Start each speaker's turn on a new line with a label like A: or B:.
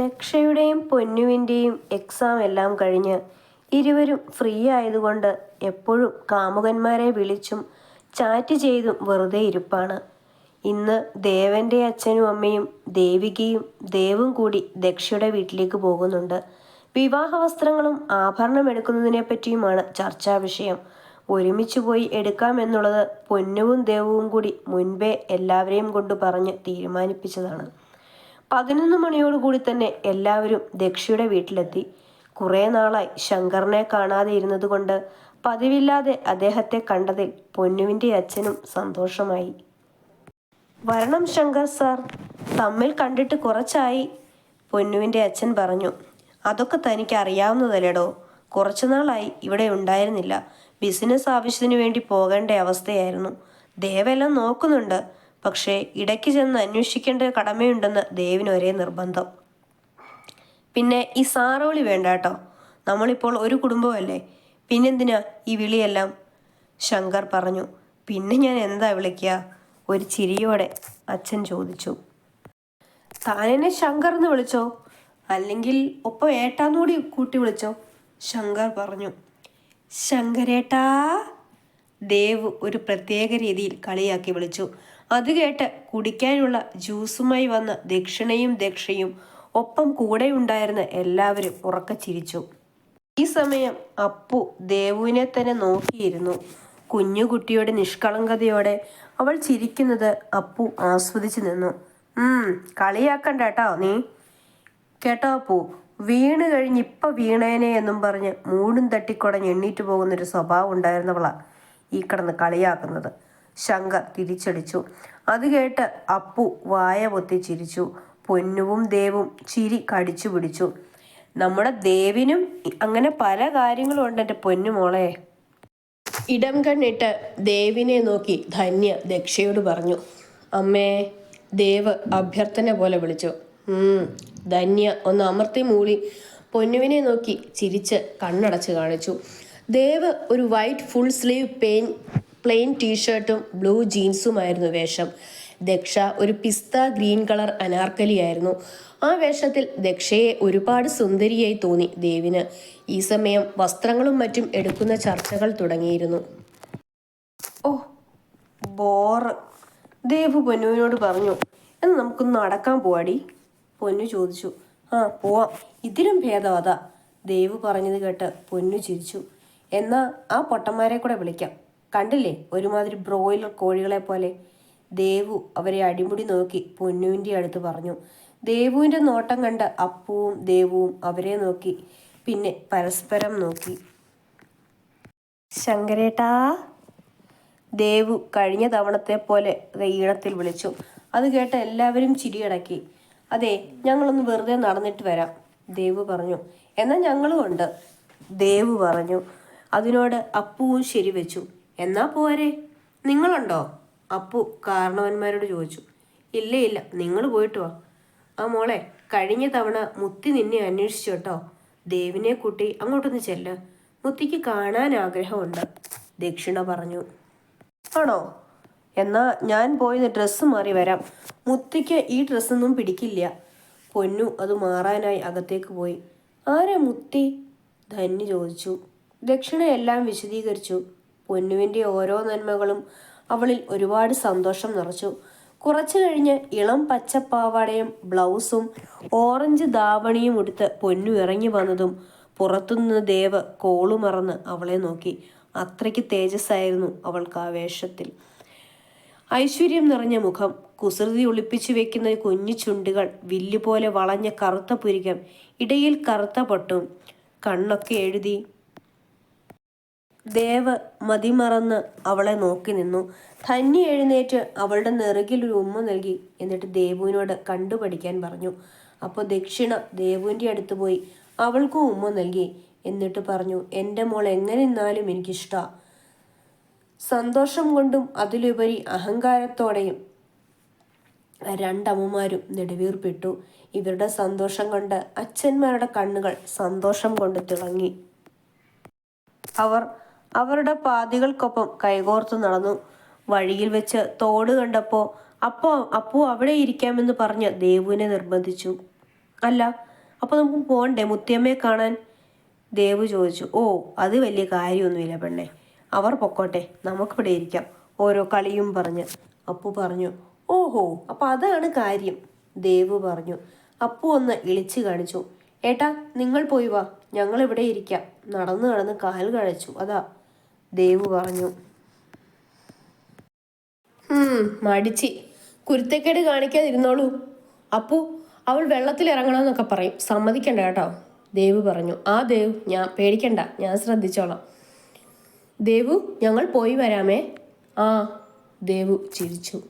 A: ദക്ഷയുടെയും പൊന്നുവിന്റെയും exam എല്ലാം കഴിഞ്ഞ് ഇരുവരും ഫ്രീ ആയതുകൊണ്ട് എപ്പോഴും കാമുകന്മാരെ വിളിച്ചും ചാറ്റ് ചെയ്തും വെറുതെ ഇരിപ്പാണ്. ഇന്ന് ദേവന്റെ അച്ഛനും അമ്മയും ദേവികയും ദേവും കൂടി ദക്ഷയുടെ വീട്ടിലേക്ക് പോകുന്നുണ്ട്. വിവാഹ വസ്ത്രങ്ങളും ആഭരണം എടുക്കുന്നതിനെ പറ്റിയുമാണ് ചർച്ചാ വിഷയം. ഒരുമിച്ച് പോയി എടുക്കാമെന്നുള്ളത് പൊന്നുവും ദേവവും കൂടി മുൻപേ എല്ലാവരെയും കൊണ്ട് പറഞ്ഞ് തീരുമാനിപ്പിച്ചതാണ്. പതിനൊന്ന് മണിയോടുകൂടി തന്നെ എല്ലാവരും ദക്ഷിയുടെ വീട്ടിലെത്തി. കുറേ നാളായി ശങ്കറിനെ കാണാതെ ഇരുന്നതുകൊണ്ട് പതിവില്ലാതെ അദ്ദേഹത്തെ കണ്ടതിൽ പൊന്നുവിന്റെ അച്ഛനും സന്തോഷമായി. വരണം ശങ്കർ സാർ തമ്മിൽ കണ്ടിട്ട് കുറച്ചായി പൊന്നുവിന്റെ അച്ഛൻ പറഞ്ഞു. അതൊക്കെ തനിക്ക് അറിയാവുന്നതല്ലേടോ? കുറച്ചു നാളായി ഇവിടെ ഉണ്ടായിരുന്നില്ല. ബിസിനസ് ആവശ്യത്തിന് വേണ്ടി പോകേണ്ട അവസ്ഥയായിരുന്നു. ദേവെല്ലാം നോക്കുന്നുണ്ട്. പക്ഷേ ഇടയ്ക്ക് ചെന്ന് അന്വേഷിക്കേണ്ട കടമയുണ്ടെന്ന് ദേവിന് ഒരേ നിർബന്ധം. പിന്നെ ഈ സാറോളി വേണ്ട കേട്ടോ നമ്മളിപ്പോൾ ഒരു കുടുംബമല്ലേ. പിന്നെന്തിനാ ഈ വിളിയെല്ലാം? ശങ്കർ പറഞ്ഞു. പിന്നെ ഞാൻ എന്താ വിളിക്കുക ഒരു ചിരിയോടെ അച്ഛൻ ചോദിച്ചു. താനെന്നെ ശങ്കർ എന്ന് വിളിച്ചോ? അല്ലെങ്കിൽ ഒപ്പം ഏട്ടാന്നുകൂടി കൂട്ടി വിളിച്ചോ? ശങ്കർ പറഞ്ഞു. ശങ്കരേട്ടാ! ദേവ് ഒരു പ്രത്യേക രീതിയിൽ കളിയാക്കി വിളിച്ചു. അത് കേട്ട് കുടിക്കാനുള്ള ജ്യൂസുമായി വന്ന ദക്ഷിണയും ദക്ഷയും ഒപ്പം കൂടെയുണ്ടായിരുന്ന എല്ലാവരും ഉറക്ക ചിരിച്ചു. ഈ സമയം അപ്പു ദേവുവിനെ തന്നെ നോക്കിയിരുന്നു. കുഞ്ഞുകുട്ടിയുടെ നിഷ്കളങ്കതയോടെ അവൾ ചിരിക്കുന്നത് അപ്പു ആസ്വദിച്ചു നിന്നു. കളിയാക്കണ്ട കേട്ടോ നീ? കേട്ടോ അപ്പു വീണ് കഴിഞ്ഞ് ഇപ്പൊ വീണേനെ എന്നും പറഞ്ഞ് മൂടും തട്ടിക്കുടഞ്ഞ് എണ്ണീറ്റ് പോകുന്നൊരു സ്വഭാവം ഉണ്ടായിരുന്നവളാ ഈ കിടന്ന് കളിയാക്കുന്നത്. ശങ്കർ തിരിച്ചടിച്ചു. അത് കേട്ട് അപ്പു വായ പൊത്തി ചിരിച്ചു. പൊന്നുവും ദേവും ചിരി കടിച്ചു പിടിച്ചു. നമ്മുടെ ദേവിനും അങ്ങനെ പല കാര്യങ്ങളും ഉണ്ട് എന്റെ പൊന്നുമോളെ ഇടം കണ്ണിട്ട് ദേവിനെ നോക്കി ധന്യ ദക്ഷയോട് പറഞ്ഞു. അമ്മേ ദേവ് അഭ്യർത്ഥന പോലെ വിളിച്ചു. ധന്യ ഒന്ന് അമർത്തി മൂളി പൊന്നുവിനെ നോക്കി ചിരിച്ച് കണ്ണടച്ച് കാണിച്ചു. ദേവ് ഒരു white full sleeve pain plain ടീഷർട്ടും ബ്ലൂ ജീൻസുമായിരുന്നു വേഷം. ദക്ഷ ഒരു പിസ്ത ഗ്രീൻ കളർ അനാർക്കലിയായിരുന്നു. ആ വേഷത്തിൽ ദക്ഷയെ ഒരുപാട് സുന്ദരിയായി തോന്നി ദേവിന്. ഈ സമയം വസ്ത്രങ്ങളും മറ്റും എടുക്കുന്ന ചർച്ചകൾ തുടങ്ങിയിരുന്നു. ഓ ബോറ് ദേവു പൊന്നുവിനോട് പറഞ്ഞു എന്ന് നമുക്കൊന്ന് നടക്കാൻ പോവാടി. പൊന്നു ചോദിച്ചു ആ പോവാം. ഇതിലും ഭേദം അതാ. ദേവു പറഞ്ഞത് കേട്ട് പൊന്നു ചിരിച്ചു എന്നാൽ ആ പൊട്ടന്മാരെ കൂടെ വിളിക്കാം. കണ്ടില്ലേ? ഒരുമാതിരി ബ്രോയിലർ കോഴികളെ പോലെ. ദേവു അവരെ അടിമുടി നോക്കി പൊന്നുവിന്റെ അടുത്ത് പറഞ്ഞു. ദേവുവിന്റെ നോട്ടം കണ്ട് അപ്പുവും ദേവുവും അവരെ നോക്കി പിന്നെ പരസ്പരം നോക്കി. ശങ്കരേട്ടാ? ദേവു കഴിഞ്ഞ തവണത്തെ പോലെ ഈണത്തിൽ വിളിച്ചു. അത് കേട്ട് എല്ലാവരും ചിരിയടക്കി. അതെ ഞങ്ങളൊന്ന് വെറുതെ നടന്നിട്ട് വരാം ദേവു പറഞ്ഞു. എന്നാൽ ഞങ്ങളും ഉണ്ട് ദേവു പറഞ്ഞു. അതിനോട് അപ്പുവും ശരിവെച്ചു എന്നാ പോരെ? നിങ്ങളുണ്ടോ? അപ്പു കാരണവന്മാരോട് ചോദിച്ചു. ഇല്ല ഇല്ല നിങ്ങൾ പോയിട്ട് വാ. ആ മോളെ കഴിഞ്ഞ തവണ മുത്തി നിന്നെ അന്വേഷിച്ചു കേട്ടോ. ദേവിനെ കൂട്ടി അങ്ങോട്ടൊന്ന് ചെല്ല. മുത്തിക്ക് കാണാൻ ആഗ്രഹമുണ്ട്. ദക്ഷിണ പറഞ്ഞു. ആണോ? എന്നാ ഞാൻ പോയി ഡ്രസ്സ് മാറി വരാം. മുത്തിക്ക് ഈ ഡ്രസ്സൊന്നും പിടിക്കില്ല. പൊന്നു അത് മാറാനായി അകത്തേക്ക് പോയി. ആരാ മുത്തി? ധന്യ ചോദിച്ചു. ദക്ഷിണ എല്ലാം വിശദീകരിച്ചു. പൊന്നുവിന്റെ ഓരോ നന്മകളും അവളിൽ ഒരുപാട് സന്തോഷം നിറച്ചു. കുറച്ചു കഴിഞ്ഞ് ഇളം പച്ചപ്പാവാടയും ബ്ലൗസും ഓറഞ്ച് ദാവണിയും ഉടുത്ത് പൊന്നു ഇറങ്ങി വന്നതും പുറത്തുനിന്ന് ദേവ് കോളു മറന്ന് അവളെ നോക്കി. അത്രയ്ക്ക് തേജസ്സായിരുന്നു അവൾക്ക് ആ വേഷത്തിൽ ഐശ്വര്യം നിറഞ്ഞ മുഖം കുസൃതി ഒളിപ്പിച്ചു വെക്കുന്ന കുഞ്ഞു ചുണ്ടുകൾ വില്ലുപോലെ വളഞ്ഞ കറുത്ത പുരികം ഇടയിൽ കറുത്ത പൊട്ടും കണ്ണൊക്കെ എഴുതി ദേവ് മതിമറന്ന് അവളെ നോക്കി നിന്നു. ധന്യ എഴുന്നേറ്റ് അവളുടെ നെറുകിൽ ഒരു ഉമ്മ നൽകി എന്നിട്ട് ദേവുവിനോട് കണ്ടുപഠിക്കാൻ പറഞ്ഞു. അപ്പോൾ ദക്ഷിണ ദേവുവിന്റെ അടുത്ത് പോയി അവൾക്കും ഉമ്മ നൽകി എന്നിട്ട് പറഞ്ഞു എന്റെ മോൾ എങ്ങനെ നിന്നാലും എനിക്കിഷ്ടാ. സന്തോഷം കൊണ്ടും അതിലുപരി അഹങ്കാരത്തോടെയും രണ്ടമ്മമാരും നെടുവീർപ്പിട്ടു. ഇവരുടെ സന്തോഷം കൊണ്ട് അച്ഛന്മാരുടെ കണ്ണുകൾ സന്തോഷം കൊണ്ട് തിളങ്ങി. അവർ അവരുടെ പാതികൾക്കൊപ്പം കൈകോർത്ത് നടന്നു. വഴിയിൽ വെച്ച് തോട് കണ്ടപ്പോൾ അപ്പോ അപ്പു അവിടെ ഇരിക്കാമെന്ന് പറഞ്ഞ് ദേവുവിനെ നിർബന്ധിച്ചു. അല്ല അപ്പോൾ നമുക്ക് പോകണ്ടേ മുത്തിയമ്മയെ കാണാൻ? ദേവു ചോദിച്ചു. ഓ അത് വലിയ കാര്യമൊന്നുമില്ല പെണ്ണെ. അവർ പൊക്കോട്ടെ നമുക്കിവിടെ ഇരിക്കാം ഓരോ കളിയും പറഞ്ഞ്. അപ്പു പറഞ്ഞു. ഓഹോ അപ്പം അതാണ് കാര്യം ദേവു പറഞ്ഞു. അപ്പു ഒന്ന് ഇളിച്ചു കാണിച്ചു. ഏട്ടാ നിങ്ങൾ പോയി വാ ഞങ്ങൾ ഇവിടെ ഇരിക്കാം. നടന്നു നടന്ന് കാൽ കഴിച്ചു. അതാ ദേവ് പറഞ്ഞു. മടിച്ചി. കുരുത്തക്കേട് കാണിക്കാതിരുന്നോളൂ. അപ്പു അവൾ വെള്ളത്തിൽ ഇറങ്ങണമെന്നൊക്കെ പറയും. സമ്മതിക്കണ്ട കേട്ടോ ദേവ് പറഞ്ഞു. ആ ദേവ് ഞാൻ പേടിക്കണ്ട ഞാൻ ശ്രദ്ധിച്ചോളാം. ദേവു ഞങ്ങൾ പോയി വരാമേ. ആ ദേവു ചിരിച്ചു.